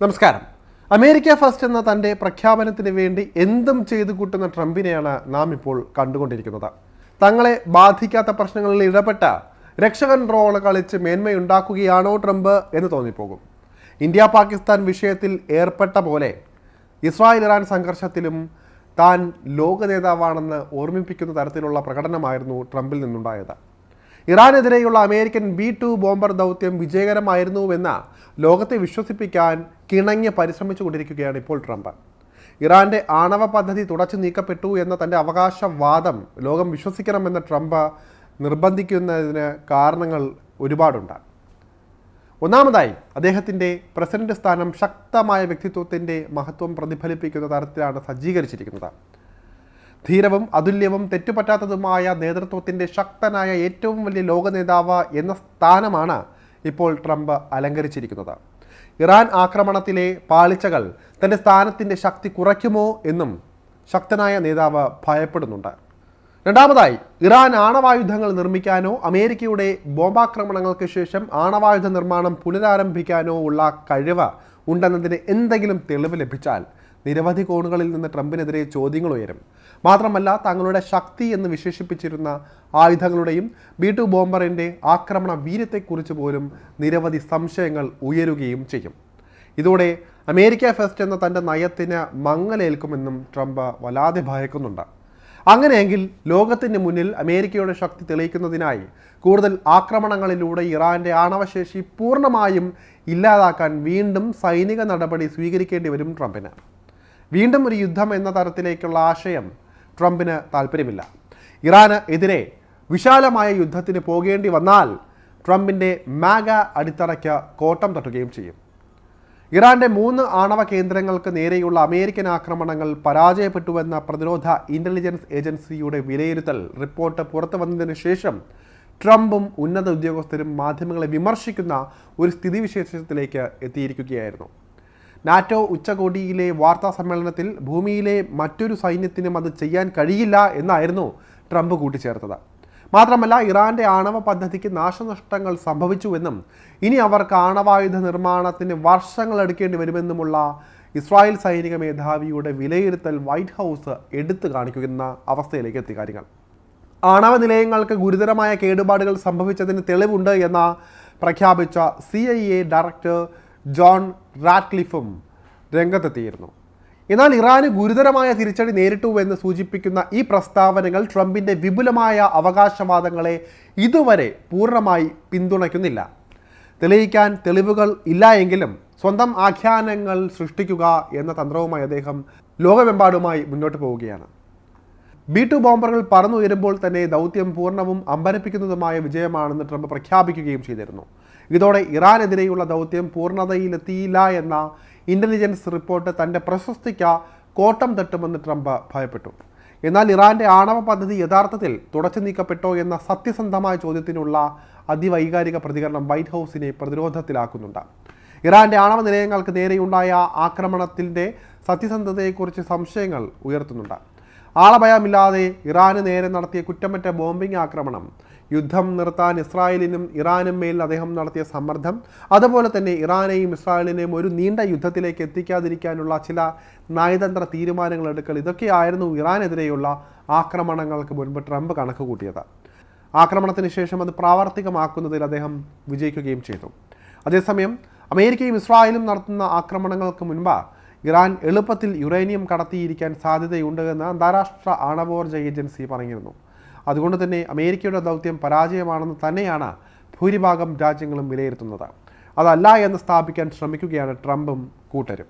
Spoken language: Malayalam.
നമസ്കാരം. അമേരിക്ക ഫസ്റ്റ് എന്ന തന്റെ പ്രഖ്യാപനത്തിന് വേണ്ടി എന്തും ചെയ്തു കൂട്ടുന്ന ട്രംപിനെയാണ് നാം ഇപ്പോൾ കണ്ടുകൊണ്ടിരിക്കുന്നത്. തങ്ങളെ ബാധിക്കാത്ത പ്രശ്നങ്ങളിൽ ഇടപെട്ട രക്ഷകൻ റോൾ കളിച്ച് മേന്മയുണ്ടാക്കുകയാണോ ട്രംപ് എന്ന് തോന്നിപ്പോകും. ഇന്ത്യ പാകിസ്ഥാൻ വിഷയത്തിൽ ഏർപ്പെട്ട പോലെ ഇസ്രായേൽ ഇറാൻ സംഘർഷത്തിലും താൻ ലോക നേതാവാണെന്ന് ഓർമ്മിപ്പിക്കുന്ന തരത്തിലുള്ള പ്രകടനമായിരുന്നു ട്രംപിൽ നിന്നുണ്ടായത്. ഇറാനെതിരെയുള്ള അമേരിക്കൻ ബി ടു ബോംബർ ദൗത്യം വിജയകരമായിരുന്നുവെന്ന ലോകത്തെ വിശ്വസിപ്പിക്കാൻ കിണങ്ങി പരിശ്രമിച്ചുകൊണ്ടിരിക്കുകയാണ് ഇപ്പോൾ ട്രംപ്. ഇറാന്റെ ആണവ പദ്ധതി തുടച്ചു നീക്കപ്പെട്ടു എന്ന തന്റെ അവകാശവാദം ലോകം വിശ്വസിക്കണമെന്ന് ട്രംപ് നിർബന്ധിക്കുന്നതിന് കാരണങ്ങൾ ഒരുപാടുണ്ട്. ഒന്നാമതായി അദ്ദേഹത്തിന്റെ പ്രസിഡന്റ് സ്ഥാനം ശക്തമായ വ്യക്തിത്വത്തിന്റെ മഹത്വം പ്രതിഫലിപ്പിക്കുന്ന തരത്തിലാണ് സജ്ജീകരിച്ചിരിക്കുന്നത്. ധീരവും അതുല്യവും തെറ്റുപറ്റാത്തതുമായ നേതൃത്വത്തിന്റെ ശക്തനായ ഏറ്റവും വലിയ ലോക നേതാവ് എന്ന സ്ഥാനമാണ് ഇപ്പോൾ ട്രംപ് അലങ്കരിച്ചിരിക്കുന്നത്. ഇറാൻ ആക്രമണത്തിലെ പാളിച്ചകൾ തന്റെ സ്ഥാനത്തിന്റെ ശക്തി കുറയ്ക്കുമോ എന്നും ശക്തനായ നേതാവ് ഭയപ്പെടുന്നുണ്ട്. രണ്ടാമതായി ഇറാൻ ആണവായുധങ്ങൾ നിർമ്മിക്കാനോ അമേരിക്കയുടെ ബോംബാക്രമണങ്ങൾക്ക് ശേഷം ആണവായുധ നിർമ്മാണം പുനരാരംഭിക്കാനോ ഉള്ള കഴിവ് ഉണ്ടെന്നതിന് എന്തെങ്കിലും തെളിവ് ലഭിച്ചാൽ നിരവധി കോണുകളിൽ നിന്ന് ട്രംപിനെതിരെ ചോദ്യങ്ങൾ ഉയരും. മാത്രമല്ല തങ്ങളുടെ ശക്തി എന്ന് വിശേഷിപ്പിച്ചിരുന്ന ആയുധങ്ങളുടെയും ബി ടു ബോംബറിന്റെ ആക്രമണ വീര്യത്തെക്കുറിച്ച് പോലും നിരവധി സംശയങ്ങൾ ഉയരുകയും ചെയ്യും. ഇതോടെ അമേരിക്ക ഫസ്റ്റ് എന്ന തന്റെ നയത്തിന് മങ്ങലേൽക്കുമെന്നും ട്രംപ് വല്ലാതെ ഭയക്കുന്നുണ്ട്. അങ്ങനെയെങ്കിൽ ലോകത്തിന് മുന്നിൽ അമേരിക്കയുടെ ശക്തി തെളിയിക്കുന്നതിനായി കൂടുതൽ ആക്രമണങ്ങളിലൂടെ ഇറാന്റെ ആണവശേഷി പൂർണമായും ഇല്ലാതാക്കാൻ വീണ്ടും സൈനിക നടപടി സ്വീകരിക്കേണ്ടി വരും ട്രംപിന്. വീണ്ടും ഒരു യുദ്ധം എന്ന തരത്തിലേക്കുള്ള ആശയം ട്രംപിന് താല്പര്യമില്ല ഇറാന് എതിരെ വിശാലമായ യുദ്ധത്തിന് പോകേണ്ടി വന്നാൽ ട്രംപിന്റെ മാഗ അടിത്തറയ്ക്ക് കോട്ടം തട്ടുകയും ചെയ്യും. ഇറാന്റെ മൂന്ന് ആണവ കേന്ദ്രങ്ങൾക്ക് നേരെയുള്ള അമേരിക്കൻ ആക്രമണങ്ങൾ പരാജയപ്പെട്ടുവെന്ന പ്രതിരോധ ഇന്റലിജൻസ് ഏജൻസിയുടെ വിലയിരുത്തൽ റിപ്പോർട്ട് പുറത്തു വന്നതിന് ശേഷം ട്രംപും ഉന്നത ഉദ്യോഗസ്ഥരും മാധ്യമങ്ങളെ വിമർശിക്കുന്ന ഒരു സ്ഥിതിവിശേഷത്തിലേക്ക് എത്തിയിരിക്കുകയായിരുന്നു. നാറ്റോ ഉച്ചകോടിയിലെ വാർത്താ സമ്മേളനത്തിൽ ഭൂമിയിലെ മറ്റൊരു സൈന്യത്തിനും അത് ചെയ്യാൻ കഴിയില്ല എന്നായിരുന്നു ട്രംപ് കൂട്ടിച്ചേർത്തത്. മാത്രമല്ല ഇറാന്റെ ആണവ പദ്ധതിക്ക് നാശനഷ്ടങ്ങൾ സംഭവിച്ചുവെന്നും ഇനി അവർക്ക് ആണവായുധ നിർമ്മാണത്തിന് വർഷങ്ങൾ എടുക്കേണ്ടി വരുമെന്നുമുള്ള ഇസ്രായേൽ സൈനിക മേധാവിയുടെ വിലയിരുത്തൽ വൈറ്റ് ഹൗസ് എടുത്തു കാണിക്കുന്ന അവസ്ഥയിലേക്ക് എത്തി കാര്യങ്ങൾ. ആണവ നിലയങ്ങൾക്ക് ഗുരുതരമായ കേടുപാടുകൾ സംഭവിച്ചതിന് തെളിവുണ്ട് എന്ന പ്രഖ്യാപിച്ച സി ഡയറക്ടർ ജോൺ റാറ്റ്ലിഫും രംഗത്തെത്തിയിരുന്നു. എന്നാൽ ഇറാന് ഗുരുതരമായ തിരിച്ചടി നേരിട്ടുവെന്ന് സൂചിപ്പിക്കുന്ന ഈ പ്രസ്താവനകൾ ട്രംപിന്റെ വിപുലമായ അവകാശവാദങ്ങളെ ഇതുവരെ പൂർണമായി പിന്തുണയ്ക്കുന്നില്ല. തെളിയിക്കാൻ തെളിവുകൾ ഇല്ല എങ്കിലും സ്വന്തം ആഖ്യാനങ്ങൾ സൃഷ്ടിക്കുക എന്ന തന്ത്രവുമായി അദ്ദേഹം ലോകമെമ്പാടുമായി മുന്നോട്ട് പോവുകയാണ്. ബി ടു ബോംബറുകൾ പറന്നുയരുമ്പോൾ തന്നെ ദൗത്യം പൂർണവും അമ്പരപ്പിക്കുന്നതുമായ വിജയമാണെന്ന് ട്രംപ് പ്രഖ്യാപിക്കുകയും ചെയ്തിരുന്നു. ഇതോടെ ഇറാനെതിരെയുള്ള ദൗത്യം പൂർണതയിലെത്തിയില്ല എന്ന ഇന്റലിജൻസ് റിപ്പോർട്ട് തന്റെ പ്രശസ്തിക്ക് കോട്ടം തട്ടുമെന്ന് ട്രംപ് ഭയപ്പെട്ടു. എന്നാൽ ഇറാന്റെ ആണവ പദ്ധതി യഥാർത്ഥത്തിൽ തുടച്ചു നീക്കപ്പെട്ടോ എന്ന സത്യസന്ധമായ ചോദ്യത്തിനുള്ള അതിവൈകാരിക പ്രതികരണം വൈറ്റ് ഹൗസിനെ പ്രതിരോധത്തിലാക്കുന്നുണ്ട്. ഇറാന്റെ ആണവ നിലയങ്ങൾക്ക് നേരെയുണ്ടായ ആക്രമണത്തിന്റെ സത്യസന്ധതയെക്കുറിച്ച് സംശയങ്ങൾ ഉയർത്തുന്നുണ്ട്. ആളഭയമില്ലാതെ ഇറാന് നേരെ നടത്തിയ കുറ്റമറ്റ ബോംബിംഗ് ആക്രമണം യുദ്ധം നിർത്താൻ ഇസ്രായേലിനും ഇറാനും മേൽ അദ്ദേഹം നടത്തിയ സമ്മർദ്ദം. അതുപോലെ തന്നെ ഇറാനെയും ഇസ്രായേലിനെയും ഒരു നീണ്ട യുദ്ധത്തിലേക്ക് എത്തിക്കാതിരിക്കാനുള്ള ചില നയതന്ത്ര തീരുമാനങ്ങൾ എടുക്കൽ ഇതൊക്കെയായിരുന്നു ഇറാനെതിരെയുള്ള ആക്രമണങ്ങൾക്ക് മുൻപ് ട്രംപ് കണക്ക് കൂട്ടിയത്. ആക്രമണത്തിന് ശേഷം അത് പ്രാവർത്തികമാക്കുന്നതിൽ അദ്ദേഹം വിജയിക്കുകയും ചെയ്തു. അതേസമയം അമേരിക്കയും ഇസ്രായേലും നടത്തുന്ന ആക്രമണങ്ങൾക്ക് മുൻപ് ഇറാൻ എളുപ്പത്തിൽ യുറേനിയം കടത്തിയിരിക്കാൻ സാധ്യതയുണ്ട് എന്ന് അന്താരാഷ്ട്ര ആണവോർജ ഏജൻസി പറഞ്ഞിരുന്നു. അതുകൊണ്ട് തന്നെ അമേരിക്കയുടെ ദൗത്യം പരാജയമാണെന്ന് തന്നെയാണ് ഭൂരിഭാഗം രാജ്യങ്ങളും വിലയിരുത്തുന്നത്. അതല്ല എന്ന് സ്ഥാപിക്കാൻ ശ്രമിക്കുകയാണ് ട്രംപും കൂട്ടരും.